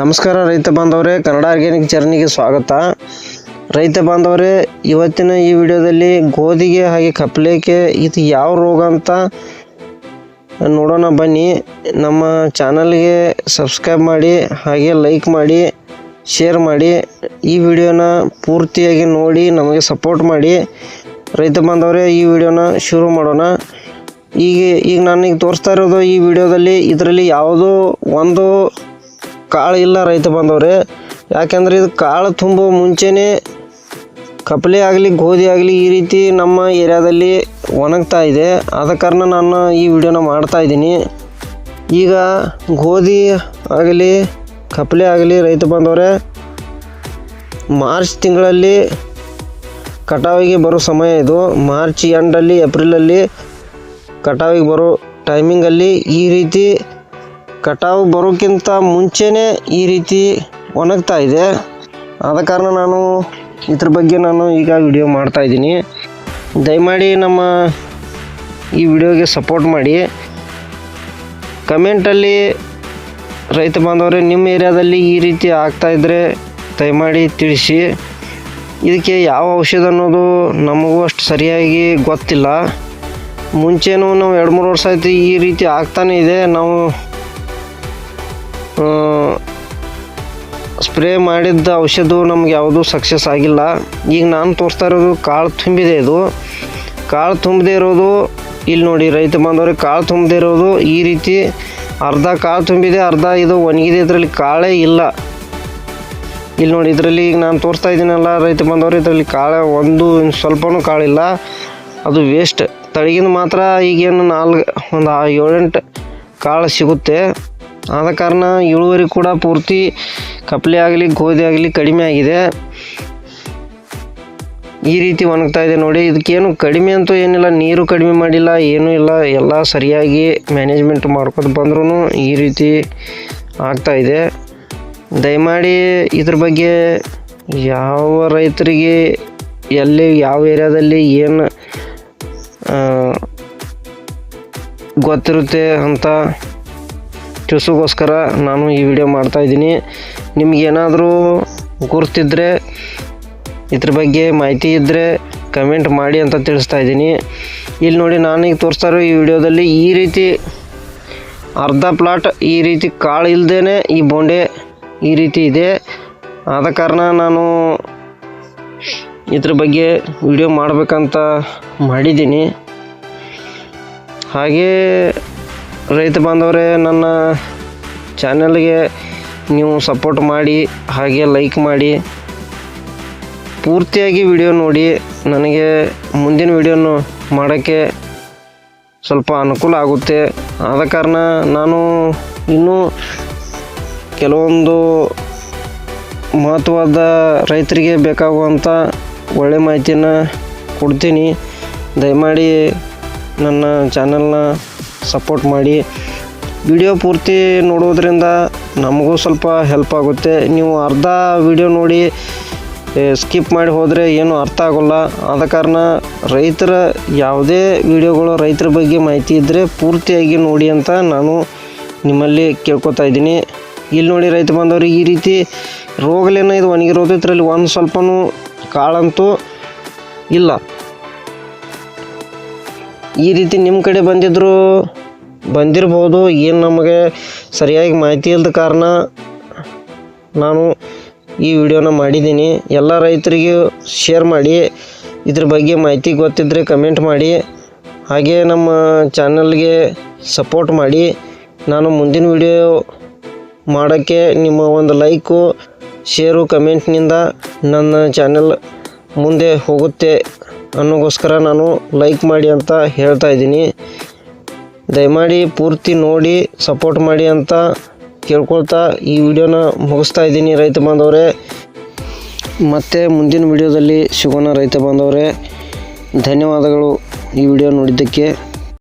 ನಮಸ್ಕಾರ ರೈತ ಬಾಂಧವರೇ, ಕನ್ನಡ ಆರ್ಗ್ಯಾನಿಕ್ ಜರ್ನಿಗೆ ಸ್ವಾಗತ. ರೈತ ಬಾಂಧವರೇ, ಇವತ್ತಿನ ಈ ವಿಡಿಯೋದಲ್ಲಿ ಗೋಧಿಗೆ ಹಾಗೆ ಕಪ್ಲೇಕೆ ಇದು ಯಾವ ರೋಗ ಅಂತ ನೋಡೋಣ ಬನ್ನಿ. ನಮ್ಮ ಚಾನಲ್ಗೆ ಸಬ್ಸ್ಕ್ರೈಬ್ ಮಾಡಿ, ಹಾಗೆ ಲೈಕ್ ಮಾಡಿ, ಶೇರ್ ಮಾಡಿ, ಈ ವಿಡಿಯೋನ ಪೂರ್ತಿಯಾಗಿ ನೋಡಿ, ನಮಗೆ ಸಪೋರ್ಟ್ ಮಾಡಿ. ರೈತ ಬಾಂಧವರೇ, ಈ ವಿಡಿಯೋನ ಶುರು ಮಾಡೋಣ. ಈಗ ಈಗ ನಾನು ತೋರಿಸ್ತಾ ಇರೋದು ಈ ವಿಡಿಯೋದಲ್ಲಿ ಇದರಲ್ಲಿ ಯಾವುದೋ ಒಂದು ಕಾಳು ಇಲ್ಲ ರೈತ ಬಂದವ್ರೆ. ಯಾಕೆಂದರೆ ಇದು ಕಾಳು ತುಂಬೋ ಮುಂಚೆನೇ ಕಪ್ಲೆ ಆಗಲಿ, ಗೋಧಿ ಆಗಲಿ ಈ ರೀತಿ ನಮ್ಮ ಏರಿಯಾದಲ್ಲಿ ಒಣಗ್ತಾ ಇದೆ. ಆದ ಕಾರಣ ನಾನು ಈ ವಿಡಿಯೋನ ಮಾಡ್ತಾ ಇದ್ದೀನಿ. ಈಗ ಗೋಧಿ ಆಗಲಿ, ಕಪ್ಲೆ ಆಗಲಿ ರೈತ ಬಂದವರೇ, ಮಾರ್ಚ್ ತಿಂಗಳಲ್ಲಿ ಕಟಾವಿಗೆ ಬರೋ ಸಮಯ ಇದು. ಮಾರ್ಚ್ ಎಂಡಲ್ಲಿ, ಏಪ್ರಿಲಲ್ಲಿ ಕಟಾವಿಗೆ ಬರೋ ಟೈಮಿಂಗಲ್ಲಿ ಈ ರೀತಿ ಕಟಾವು ಬರೋಕ್ಕಿಂತ ಮುಂಚೆನೇ ಈ ರೀತಿ ಒಣಗ್ತಾ ಇದೆ. ಆದ ಕಾರಣ ನಾನು ಇದ್ರ ಬಗ್ಗೆ ನಾನು ಈಗ ವಿಡಿಯೋ ಮಾಡ್ತಾ ಇದ್ದೀನಿ. ದಯಮಾಡಿ ನಮ್ಮ ಈ ವಿಡಿಯೋಗೆ ಸಪೋರ್ಟ್ ಮಾಡಿ. ಕಮೆಂಟಲ್ಲಿ ರೈತ ಬಾಂಧವರೇ, ನಿಮ್ಮ ಏರಿಯಾದಲ್ಲಿ ಈ ರೀತಿ ಆಗ್ತಾ ಇದ್ದರೆ ದಯಮಾಡಿ ತಿಳಿಸಿ. ಇದಕ್ಕೆ ಯಾವ ಔಷಧ ಅನ್ನೋದು ನಮಗೂ ಅಷ್ಟು ಸರಿಯಾಗಿ ಗೊತ್ತಿಲ್ಲ. ಮುಂಚೆನೂ ನಾವು ಎರಡು ಮೂರು ವರ್ಷ ಆಯ್ತು ಈ ರೀತಿ ಆಗ್ತಾನೇ ಇದೆ. ನಾವು ಸ್ಪ್ರೇ ಮಾಡಿದ್ದ ಔಷಧವು ನಮ್ಗೆ ಯಾವುದೂ ಸಕ್ಸಸ್ ಆಗಿಲ್ಲ. ಈಗ ನಾನು ತೋರಿಸ್ತಾ ಇರೋದು ಕಾಳು ತುಂಬಿದೆ ಇದು. ಕಾಳು ತುಂಬದೇ ಇರೋದು, ಇಲ್ಲಿ ನೋಡಿ ರೈತ ಬಾಂಧವ್ರಿಗೆ ಕಾಳು ತುಂಬದೇ ಇರೋದು ಈ ರೀತಿ ಅರ್ಧ ಕಾಳು ತುಂಬಿದೆ, ಅರ್ಧ ಇದು ಒಣಗಿದೆ, ಇದರಲ್ಲಿ ಕಾಳೇ ಇಲ್ಲ. ಇಲ್ಲಿ ನೋಡಿ ಇದರಲ್ಲಿ ಈಗ ನಾನು ತೋರಿಸ್ತಾ ಇದ್ದೀನಲ್ಲ ರೈತ ಬಂದವರು ಇದರಲ್ಲಿ ಕಾಳು ಒಂದು ಸ್ವಲ್ಪನೂ ಕಾಳಿಲ್ಲ ಅದು ವೇಸ್ಟ್ ತಳಗಿಂದ ಮಾತ್ರ ಈಗೇನು ನಾಲ್ಕು ಒಂದು ಏಳೆಂಟು ಕಾಳು ಸಿಗುತ್ತೆ. ಆದ ಕಾರಣ ಇಳುವರಿ ಕೂಡ ಪೂರ್ತಿ ಕಪ್ಲೆ ಆಗಲಿ, ಗೋಧಿ ಆಗಲಿ ಕಡಿಮೆ ಆಗಿದೆ. ಈ ರೀತಿ ಒಣಗ್ತಾ ಇದೆ ನೋಡಿ. ಇದಕ್ಕೇನು ಕಡಿಮೆ ಅಂತೂ ಏನಿಲ್ಲ, ನೀರು ಕಡಿಮೆ ಮಾಡಿಲ್ಲ, ಏನೂ ಇಲ್ಲ. ಎಲ್ಲ ಸರಿಯಾಗಿ ಮ್ಯಾನೇಜ್ಮೆಂಟ್ ಮಾಡ್ಕೊತ ಬಂದ್ರೂ ಈ ರೀತಿ ಆಗ್ತಾ ಇದೆ. ದಯಮಾಡಿ ಇದ್ರ ಬಗ್ಗೆ ಯಾವ ರೈತರಿಗೆ, ಎಲ್ಲಿ, ಯಾವ ಏರಿಯಾದಲ್ಲಿ ಏನು ಗೊತ್ತಿರುತ್ತೆ ಅಂತ ತಿಳಿಸೋಗೋಸ್ಕರ ನಾನು ಈ ವಿಡಿಯೋ ಮಾಡ್ತಾ ಇದ್ದೀನಿ. ನಿಮಗೇನಾದರೂ ಗುರ್ತಿದ್ದರೆ ಇದ್ರ ಬಗ್ಗೆ ಮಾಹಿತಿ ಇದ್ದರೆ ಕಮೆಂಟ್ ಮಾಡಿ ಅಂತ ತಿಳಿಸ್ತಾ ಇದ್ದೀನಿ. ಇಲ್ಲಿ ನೋಡಿ ನಾನೀಗ ತೋರಿಸ್ತಾ ಈ ವಿಡಿಯೋದಲ್ಲಿ ಈ ರೀತಿ ಅರ್ಧ ಪ್ಲಾಟ್ ಈ ರೀತಿ ಕಾಳು ಇಲ್ಲದೇ ಈ ಬೋಂಡೆ ಈ ರೀತಿ ಇದೆ. ಆದ ಕಾರಣ ನಾನು ಇದ್ರ ಬಗ್ಗೆ ವಿಡಿಯೋ ಮಾಡಬೇಕಂತ ಮಾಡಿದ್ದೀನಿ. ಹಾಗೇ ರೈತ ಬಾಂಧವರೇ, ನನ್ನ ಚಾನಲ್ಗೆ ನೀವು ಸಪೋರ್ಟ್ ಮಾಡಿ, ಹಾಗೆ ಲೈಕ್ ಮಾಡಿ. ಪೂರ್ತಿಯಾಗಿ ವಿಡಿಯೋ ನೋಡಿ, ನನಗೆ ಮುಂದಿನ ವಿಡಿಯೋನು ಮಾಡೋಕ್ಕೆ ಸ್ವಲ್ಪ ಅನುಕೂಲ ಆಗುತ್ತೆ. ಆದ ಕಾರಣ ನಾನು ಇನ್ನೂ ಕೆಲವೊಂದು ಮಹತ್ವದ ರೈತರಿಗೆ ಬೇಕಾಗುವಂಥ ಒಳ್ಳೆ ಮಾಹಿತಿನ ಕೊಡ್ತೀನಿ. ದಯಮಾಡಿ ನನ್ನ ಚಾನಲ್ನ ಸಪೋರ್ಟ್ ಮಾಡಿ. ವಿಡಿಯೋ ಪೂರ್ತಿ ನೋಡೋದ್ರಿಂದ ನಮಗೂ ಸ್ವಲ್ಪ ಹೆಲ್ಪ್ ಆಗುತ್ತೆ. ನೀವು ಅರ್ಧ ವಿಡಿಯೋ ನೋಡಿ ಸ್ಕಿಪ್ ಮಾಡಿ ಹೋದರೆ ಏನೂ ಅರ್ಥ ಆಗೋಲ್ಲ. ಆದ ಕಾರಣ ರೈತರ ಯಾವುದೇ ವಿಡಿಯೋಗಳು ರೈತರ ಬಗ್ಗೆ ಮಾಹಿತಿ ಇದ್ದರೆ ಪೂರ್ತಿಯಾಗಿ ನೋಡಿ ಅಂತ ನಾನು ನಿಮ್ಮಲ್ಲಿ ಕೇಳ್ಕೊತಾ ಇದ್ದೀನಿ. ಇಲ್ಲಿ ನೋಡಿ ರೈತ ಬಂದವ್ರಿಗೆ ಈ ರೀತಿ ರೋಗಲೇನೋ ಇದು ಒಣಗಿರೋದು ಇದರಲ್ಲಿ ಒಂದು ಸ್ವಲ್ಪನೂ ಕಾಳಂತೂ ಇಲ್ಲ. ಈ ರೀತಿ ನಿಮ್ಮ ಕಡೆ ಬಂದಿದ್ದರೂ ಬಂದಿರ್ಬೋದು. ಏನು ನಮಗೆ ಸರಿಯಾಗಿ ಮಾಹಿತಿ ಇಲ್ಲದ ಕಾರಣ ನಾನು ಈ ವಿಡಿಯೋನ ಮಾಡಿದ್ದೀನಿ. ಎಲ್ಲ ರೈತರಿಗೂ ಶೇರ್ ಮಾಡಿ, ಇದ್ರ ಬಗ್ಗೆ ಮಾಹಿತಿ ಗೊತ್ತಿದ್ದರೆ ಕಮೆಂಟ್ ಮಾಡಿ. ಹಾಗೆ ನಮ್ಮ ಚಾನಲ್ಗೆ ಸಪೋರ್ಟ್ ಮಾಡಿ. ನಾನು ಮುಂದಿನ ವಿಡಿಯೋ ಮಾಡೋಕ್ಕೆ ನಿಮ್ಮ ಒಂದು ಲೈಕು ಶೇರು ಕಮೆಂಟ್ನಿಂದ ನನ್ನ ಚಾನಲ್ ಮುಂದೆ ಹೋಗುತ್ತೆ. ಅನ್ನೋಗೋಸ್ಕರ ನಾನು ಲೈಕ್ ಮಾಡಿ ಅಂತ ಹೇಳ್ತಾ ಇದ್ದೀನಿ. ದಯಮಾಡಿ ಪೂರ್ತಿ ನೋಡಿ ಸಪೋರ್ಟ್ ಮಾಡಿ ಅಂತ ಕೇಳ್ಕೊಳ್ತಾ ಈ ವಿಡಿಯೋನ ಮುಗಿಸ್ತಾ ಇದ್ದೀನಿ ರೈತ ಬಾಂಧವರೇ. ಮತ್ತೆ ಮುಂದಿನ ವಿಡಿಯೋದಲ್ಲಿ ಸಿಗೋಣ ರೈತ ಬಾಂಧವರೇ. ಧನ್ಯವಾದಗಳು ಈ ವಿಡಿಯೋ ನೋಡಿದ್ದಕ್ಕೆ.